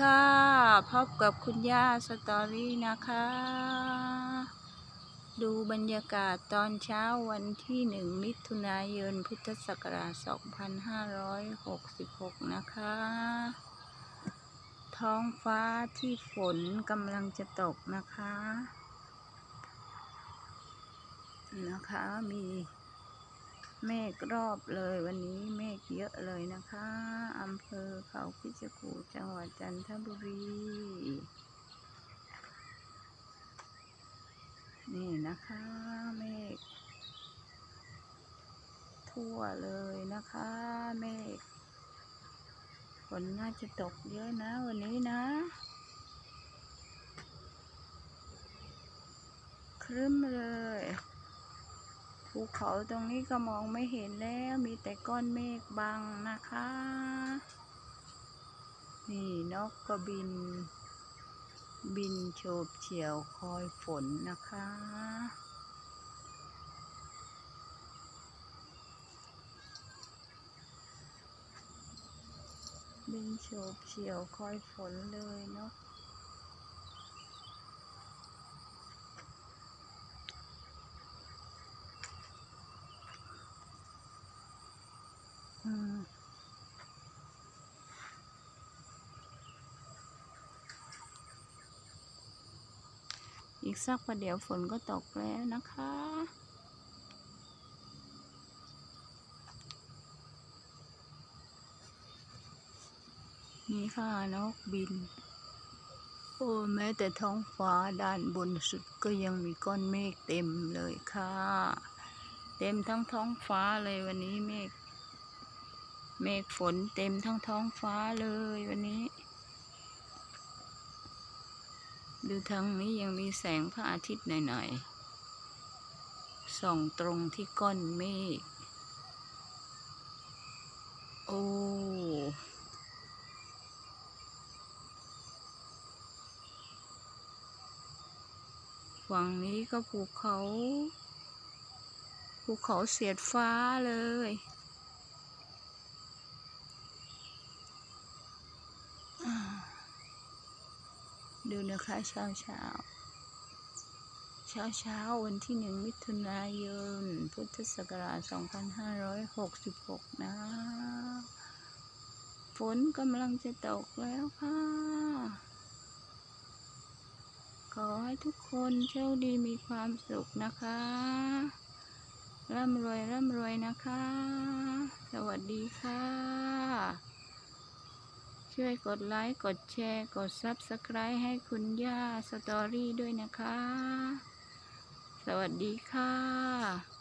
ค่ะพบกับคุณย่าสตอรี่นะคะ ดูบรรยากาศตอนเช้าวันที่หนึ่งมิถุนายนพุทธศักราช 2566 นะคะ ท้องฟ้าที่ฝนกำลังจะตกนะคะ นะคะมี เมฆรอบเลยวันนี้เมฆเยอะเลยนะคะอำเภอเขาพิจกูจังหวัดจันทบุรี นี่นะคะเมฆทั่วเลยนะคะเมฆฝนน่าจะตกเยอะนะวันนี้นะครึ้มเลย ภูเขาตรงนี้ก็มองไม่เห็นแล้วมีแต่ก้อนเมฆบังนะคะ นี่นกก็บิน บินโฉบเฉี่ยวคอยฝนนะคะ บินโฉบเฉี่ยวคอยฝนเลยเนา อีกสักประเดี๋ยวฝนก็ตกแล้วนะคะ นี่ค่ะนกบิน โอ้แม้แต่ท้องฟ้าด้านบนสุดก็ยังมีก้อนเมฆเต็มเลยค่ะ เต็มทั้งท้องฟ้าเลยวันนี้เมฆเมฆฝนเต็มทั้งท้องฟ้าเลยวันนี้ ดูทางนี้ยังมีแสงพระอาทิตย์หน่อยๆ ส่องตรงที่ก้อนเมฆ โอ้ ฝั่งนี้ก็ภูเขา ภูเขาเสียดฟ้าเลย ดูนะคะเช้าเช้าเช้าเช้าวันที่หนึ่งมิถุนายน พุทธศักราช 2566 นะ ฝนกำลังจะตกแล้วค่ะ ขอให้ทุกคนโชคดีมีความสุขนะคะ ร่ำรวยร่ำรวยนะคะ สวัสดีค่ะ ช่วยกดไลค์ กดแชร์ กด Subscribe ให้คุณย่าสตอรี่ด้วยนะคะ สวัสดีค่ะ